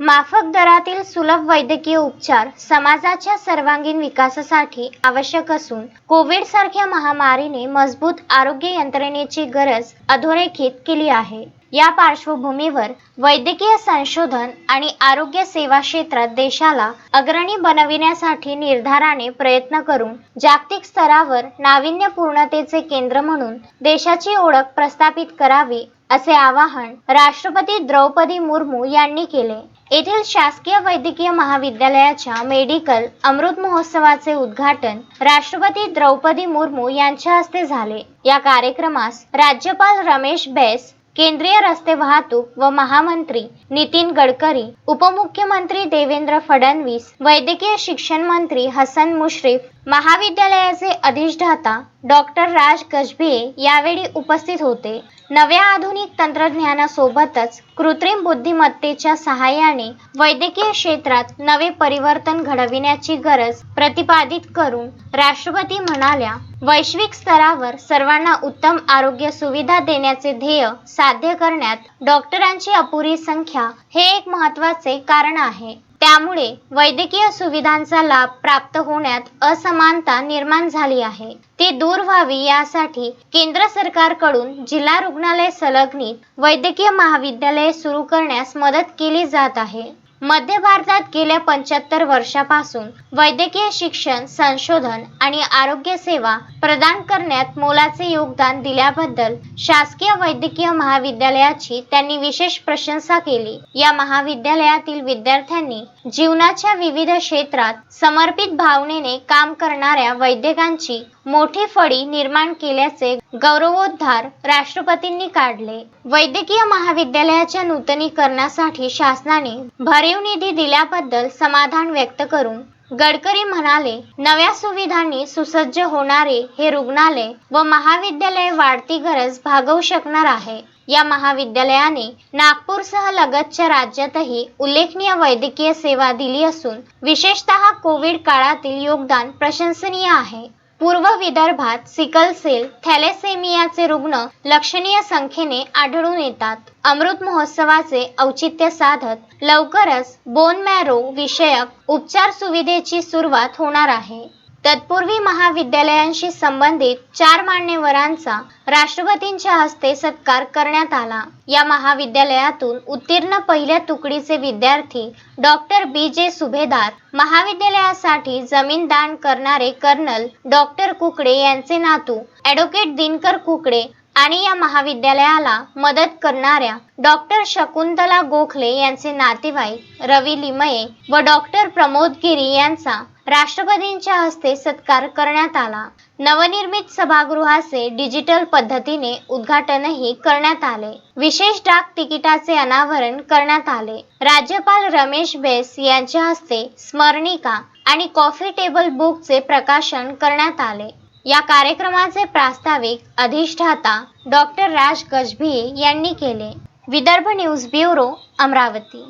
माफक दरातील सुलभ वैद्यकीय उपचार समाजाच्या सर्वांगीण विकासासाठी आवश्यक असून कोविड सारख्या महामारीने मजबूत आरोग्य यंत्रणेची गरज अधोरेखित केली आहे. या पार्श्वभूमीवर वैद्यकीय संशोधन आणि आरोग्य सेवा क्षेत्रात देशाला अग्रणी बनविण्यासाठी निर्धाराने प्रयत्न करून जागतिक स्तरावर नाविन्यपूर्णतेचे केंद्र म्हणून देशाची ओळख प्रस्थापित करावी असे आवाहन राष्ट्रपती द्रौपदी मुर्मू यांनी केले. येथील शासकीय वैद्यकीय महाविद्यालयाच्या मेडिकल अमृत महोत्सवाचे उद्घाटन राष्ट्रपती द्रौपदी मुर्मू यांच्या हस्ते झाले. या कार्यक्रमास राज्यपाल रमेश बैस केंद्रीय रस्ते वाहतूक व महामंत्री नितीन गडकरी उपमुख्यमंत्री देवेंद्र फडणवीस वैद्यकीय शिक्षण मंत्री हसन मुश्रीफ महाविद्यालयाचे अधिष्ठाता डॉक्टर राज गजभिये यावेळी उपस्थित होते. नव्या आधुनिक तंत्रज्ञानासोबतच कृत्रिम बुद्धिमत्तेच्या सहाय्याने वैद्यकीय क्षेत्रात नवे परिवर्तन घडविण्याची गरज प्रतिपादित करून राष्ट्रपती म्हणाल्या वैश्विक स्तरावर सर्वांना उत्तम आरोग्य सुविधा देण्याचे ध्येय साध्य करण्यात डॉक्टरांची अपुरी संख्या हे एक महत्त्वाचे कारण आहे. त्यामुळे वैद्यकीय सुविधांचा लाभ प्राप्त होण्यात असमानता निर्माण झाली आहे. ती दूर व्हावी यासाठी केंद्र सरकारकडून जिल्हा रुग्णालय संलग्नित वैद्यकीय महाविद्यालये सुरू करण्यास मदत केली जात आहे. मध्य भारतात गेल्या पंच्याहत्तर वर्षापासून वैद्यकीय शिक्षण संशोधन आणि आरोग्य सेवा प्रदान करण्यात मोलाचे योगदान दिल्याबद्दल शासकीय वैद्यकीय महाविद्यालयाची त्यांनी विशेष प्रशंसा केली. या महाविद्यालयातील विद्यार्थ्यांनी जीवनाच्या विविध क्षेत्रात समर्पित भावनेने काम करणाऱ्या वैद्यकांची मोठी फळी निर्माण केल्याचे गौरवोद्धार राष्ट्रपतींनी काढले. वैद्यकीय महाविद्यालयाच्या नूतनीकरणासाठी शासनाने भरीव निधी दिल्याबद्दल समाधान व्यक्त करून गडकरी म्हणाले नव्या सुविधांनी सुसज्ज होणारे हे रुग्णालय व महाविद्यालय वाढती गरज भागवू शकणार आहे. या महाविद्यालयाने नागपूरसह लगतच्या राज्यातही उल्लेखनीय वैद्यकीय सेवा दिली असून विशेषतः कोविड काळातील योगदान प्रशंसनीय आहे. पूर्व विदर्भात सिकल सेल थॅलेसेमियाचे रुग्ण लक्षणीय संख्येने आढळून येतात. अमृत महोत्सवाचे औचित्य साधत लवकरच बोन मॅरो विषयक उपचार सुविधेची सुरुवात होणार आहे. तत्पूर्वी महाविद्यालयांशी संबंधित चार मान्यवरांचा राष्ट्रपतींच्या हस्ते सत्कार करण्यात आला. या महाविद्यालयातून उत्तीर्ण पहिल्या तुकडीचे विद्यार्थी डॉक्टर बी. जे. सुभेदार महाविद्यालयासाठी जमीन दान करणारे कर्नल डॉक्टर कुकडे यांचे नातू ॲडव्होकेट दिनकर कुकडे आणि या महाविद्यालयाला मदत करणाऱ्या डॉक्टर शकुंतला गोखले यांचे नातेवाईक रवी लिमये व डॉक्टर प्रमोद गिरी यांचा राष्ट्रपतींच्या हस्ते सत्कार करण्यात आला. नवनिर्मित सभागृहाचे डिजिटल पद्धतीने उद्घाटनही करण्यात आले. विशेष डाक तिकिटाचे अनावरण करण्यात आले. राज्यपाल रमेश बेस यांच्या हस्ते स्मरणिका आणि कॉफी टेबल बुकचे प्रकाशन करण्यात आले. या कार्यक्रमाचे प्रास्ताविक अधिष्ठाता डॉक्टर राज गजभिये यांनी केले. Vidarbha news bureau Amravati.